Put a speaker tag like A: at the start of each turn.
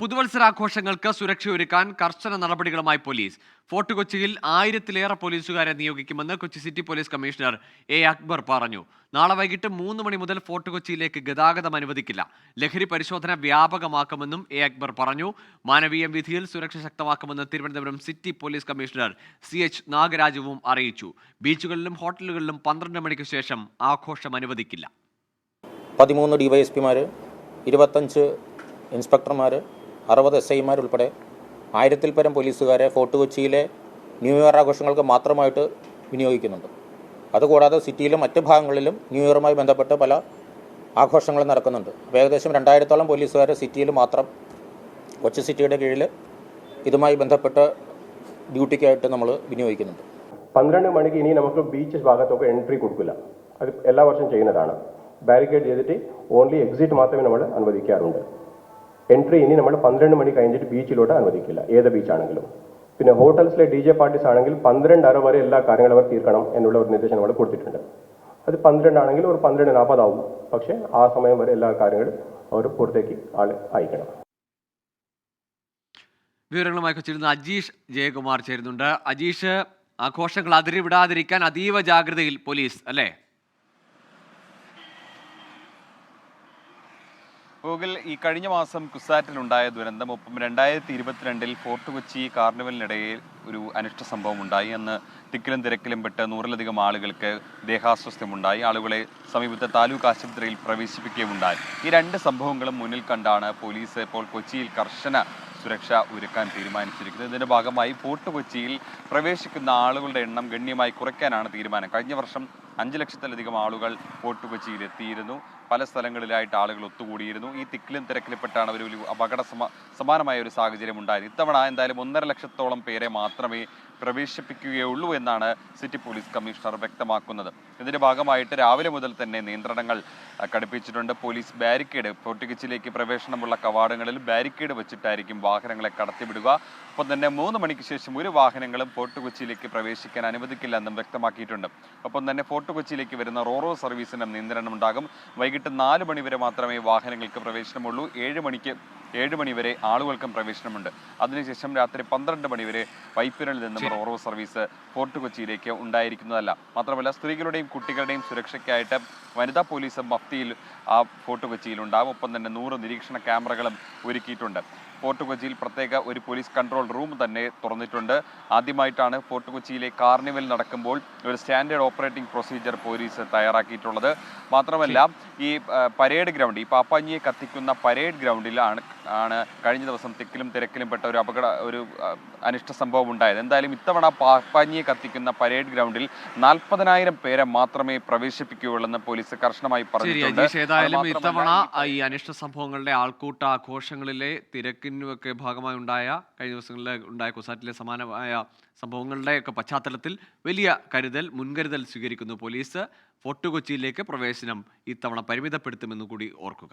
A: പുതുവത്സരാഘോഷങ്ങൾക്ക് സുരക്ഷ സുരക്ഷയൊരുക്കാൻ കർശന നടപടികളുമായി പോലീസ്. ഫോർട്ട് കൊച്ചിയിൽ ആയിരത്തിലേറെ പോലീസുകാരെ നിയോഗിക്കുമെന്ന് Kochi city police commissioner A. Akbar പറഞ്ഞു. നാളെ വൈകിട്ട് മൂന്ന് മണി മുതൽ ഫോർട്ട് കൊച്ചിയിലേക്ക് ഗതാഗതം അനുവദിക്കില്ല. ലഹരി പരിശോധന വ്യാപകമാക്കുമെന്നും എ. അക്ബർ പറഞ്ഞു. മാനവീയ വിധിയിൽ സുരക്ഷ ശക്തമാക്കുമെന്ന് Thiruvananthapuram city police commissioner C. H. നാഗരാജുവും അറിയിച്ചു. ബീച്ചുകളിലും ഹോട്ടലുകളിലും പന്ത്രണ്ട് മണിക്ക് ശേഷം ആഘോഷം അനുവദിക്കില്ല.
B: പതിമൂന്ന് ഡിവൈഎസ്പിമാർ ഇരുപത്തഞ്ച് ഇൻസ്പെക്ടർമാർ അറുപത് എസ് ഐമാർ ഉൾപ്പെടെ ആയിരത്തിൽ പരം പോലീസുകാരെ ഫോർട്ട് കൊച്ചിയിലെ ന്യൂ ഇയർ ആഘോഷങ്ങൾക്ക് മാത്രമായിട്ട് വിനിയോഗിക്കുന്നുണ്ട്. അതുകൂടാതെ സിറ്റിയിലും മറ്റ് ഭാഗങ്ങളിലും ന്യൂ ഇയറുമായി ബന്ധപ്പെട്ട് പല ആഘോഷങ്ങളും നടക്കുന്നുണ്ട്. അപ്പോൾ ഏകദേശം രണ്ടായിരത്തോളം പോലീസുകാർ സിറ്റിയിൽ മാത്രം കൊച്ചി സിറ്റിയുടെ കീഴിൽ ഇതുമായി ബന്ധപ്പെട്ട് ഡ്യൂട്ടിക്കായിട്ട് നമ്മൾ വിനിയോഗിക്കുന്നുണ്ട്.
C: പന്ത്രണ്ട് മണിക്ക് ഇനി നമുക്ക് ബീച്ച് ഭാഗത്തൊക്കെ എൻട്രി കൊടുക്കില്ല. അത് എല്ലാ വർഷം ചെയ്യുന്നതാണ്. ബാരിക്കേഡ് ചെയ്തിട്ട് ഓൺലി എക്സിറ്റ് മാത്രമേ നമ്മൾ അനുവദിക്കാറുണ്ട്. എൻട്രി ഇനി നമ്മൾ പന്ത്രണ്ട് മണി കഴിഞ്ഞിട്ട് ബീച്ചിലോട്ട് അനുവദിക്കില്ല. ഏത് ബീച്ചാണെങ്കിലും പിന്നെ ഹോട്ടൽസിലെ ഡി ജെ പാർട്ടീസ് ആണെങ്കിൽ പന്ത്രണ്ടര വരെ എല്ലാ കാര്യങ്ങളും അവർ തീർക്കണം എന്നുള്ള ഒരു നിർദ്ദേശം നമ്മൾ കൊടുത്തിട്ടുണ്ട്. അത് പന്ത്രണ്ട് ആണെങ്കിൽ ഒരു പന്ത്രണ്ട് നാൽപ്പതാവും പക്ഷേ ആ സമയം വരെ എല്ലാ കാര്യങ്ങളും അവർ പുറത്തേക്ക് ആൾ അയക്കണം.
A: വിവരങ്ങളുമായി കൊച്ചിരുന്ന അജീഷ് ജയകുമാർ ചേരുന്നുണ്ട്. അജീഷ് ആഘോഷങ്ങൾ അതിരിവിടാതിരിക്കാൻ അതീവ ജാഗ്രതയിൽ പോലീസ് അല്ലേ?
D: ഗൂഗിൾ ഈ കഴിഞ്ഞ മാസം കുസാറ്റിലുണ്ടായ ദുരന്തം ഒപ്പം രണ്ടായിരത്തി ഇരുപത്തിരണ്ടിൽ ഫോർട്ട് കൊച്ചി കാർണിവലിനിടയിൽ ഒരു അനിഷ്ട സംഭവം ഉണ്ടായി. അന്ന് തിക്കിലും തിരക്കിലും പെട്ട് നൂറിലധികം ആളുകൾക്ക് ദേഹാസ്വസ്ഥ്യമുണ്ടായി. ആളുകളെ സമീപത്തെ താലൂക്ക് ആശുപത്രിയിൽ പ്രവേശിപ്പിക്കുകയുണ്ടായി ഈ രണ്ട് സംഭവങ്ങളും മുന്നിൽ കണ്ടാണ് പോലീസ് ഇപ്പോൾ കൊച്ചിയിൽ കർശന സുരക്ഷ ഒരുക്കാൻ തീരുമാനിച്ചിരിക്കുന്നത്. ഇതിന്റെ ഭാഗമായി ഫോർട്ട് കൊച്ചിയിൽ പ്രവേശിക്കുന്ന ആളുകളുടെ എണ്ണം ഗണ്യമായി കുറയ്ക്കാനാണ് തീരുമാനം. കഴിഞ്ഞ വർഷം അഞ്ച് ലക്ഷത്തിലധികം ആളുകൾ ഫോർട്ട് കൊച്ചിയിൽ എത്തിയിരുന്നു പല സ്ഥലങ്ങളിലായിട്ട് ആളുകൾ ഒത്തുകൂടിയിരുന്നു. ഈ തിക്കിലും തിരക്കിൽപ്പെട്ടാണ് ഒരു അപകട സമ സമാനമായ ഒരു സാഹചര്യം ഉണ്ടായത്. ഇത്തവണ എന്തായാലും ഒന്നര ലക്ഷത്തോളം പേരെ മാത്രമേ പ്രവേശിപ്പിക്കുകയുള്ളൂ എന്നാണ് സിറ്റി പോലീസ് കമ്മീഷണർ വ്യക്തമാക്കുന്നത്. ഇതിന്റെ ഭാഗമായിട്ട് രാവിലെ മുതൽ തന്നെ നിയന്ത്രണങ്ങൾ കടുപ്പിച്ചിട്ടുണ്ട്. പോലീസ് ബാരിക്കേഡ് ഫോർട്ട് കൊച്ചിയിലേക്ക് പ്രവേശനമുള്ള കവാടങ്ങളിൽ ബാരിക്കേഡ് വെച്ചിട്ടായിരിക്കും വാഹനങ്ങളെ കടത്തിവിടുക. ഒപ്പം തന്നെ മൂന്ന് മണിക്ക് ശേഷം ഒരു വാഹനങ്ങളും ഫോർട്ട് കൊച്ചിയിലേക്ക് പ്രവേശിക്കാൻ അനുവദിക്കില്ല എന്നും വ്യക്തമാക്കിയിട്ടുണ്ട്. ഒപ്പം തന്നെ ഫോർട്ട് കൊച്ചിയിലേക്ക് വരുന്ന റോറോ സർവീസിന് നിയന്ത്രണം ഉണ്ടാകും വൈകിട്ട് നാല് മണിവരെ മാത്രമേ വാഹനങ്ങൾക്ക് പ്രവേശനമുള്ളൂ. ഏഴ് മണിക്ക് ഏഴ് മണിവരെ ആളുകൾക്കും പ്രവേശനമുണ്ട്. അതിനുശേഷം രാത്രി പന്ത്രണ്ട് മണിവരെ വൈപ്പിനിൽ നിന്നും റോറോ സർവീസ് ഫോർട്ട് കൊച്ചിയിലേക്ക് ഉണ്ടായിരിക്കുന്നതല്ല. മാത്രമല്ല സ്ത്രീകളുടെയും കുട്ടികളുടെയും സുരക്ഷയ്ക്കായിട്ട് വനിതാ പോലീസ് മഫ്തിയിൽ ആ ഫോർട്ട് കൊച്ചിയിൽ ഉണ്ടാകും ഒപ്പം തന്നെ നൂറ് നിരീക്ഷണ ക്യാമറകളും ഒരുക്കിയിട്ടുണ്ട്. ഫോർട്ട് കൊച്ചിയിൽ പ്രത്യേക ഒരു പോലീസ് കൺട്രോൾ റൂം തന്നെ തുറന്നിട്ടുണ്ട്. ആദ്യമായിട്ടാണ് ഫോർട്ട് കൊച്ചിയിലെ കാർണിവൽ നടക്കുമ്പോൾ ഒരു സ്റ്റാൻഡേർഡ് ഓപ്പറേറ്റിംഗ് പ്രൊസീജിയർ പോലീസ് തയ്യാറാക്കിയിട്ടുള്ളത്. മാത്രമല്ല ഈ പരേഡ് ഗ്രൗണ്ട് ഈ പാപ്പാഞ്ഞിയെ കത്തിക്കുന്ന പരേഡ് ഗ്രൗണ്ടിലാണ് ആണ് കഴിഞ്ഞ ദിവസം തിക്കിലും തിരക്കിലും പെട്ട ഒരു അപകട ഒരു അനിഷ്ട സംഭവം ഉണ്ടായത്. എന്തായാലും ഇത്തവണ പാപ്പാഞ്ഞിയെ കത്തിക്കുന്ന പരേഡ് ഗ്രൗണ്ടിൽ നാൽപ്പതിനായിരം പേരെ മാത്രമേ പ്രവേശിപ്പിക്കുകയുള്ളൂ എന്ന് പോലീസ് കർശനമായി
A: പറഞ്ഞു ഏതായാലും ഇത്തവണ ഈ അനിഷ്ട സംഭവങ്ങളുടെ ആൾക്കൂട്ട ആഘോഷങ്ങളിലെ തിരക്കിനൊക്കെ ഭാഗമായി ഉണ്ടായ കഴിഞ്ഞ ദിവസങ്ങളിൽ ഉണ്ടായ കുസാറ്റിലെ സമാനമായ സംഭവങ്ങളുടെ ഒക്കെ പശ്ചാത്തലത്തിൽ വലിയ കരുതൽ മുൻകരുതൽ സ്വീകരിക്കുന്നു പോലീസ്. ഫോർട്ട് കൊച്ചിയിലേക്ക് പ്രവേശനം ഇത്തവണ പരിമിതപ്പെടുത്തുമെന്ന് കൂടി ഓർക്കുക.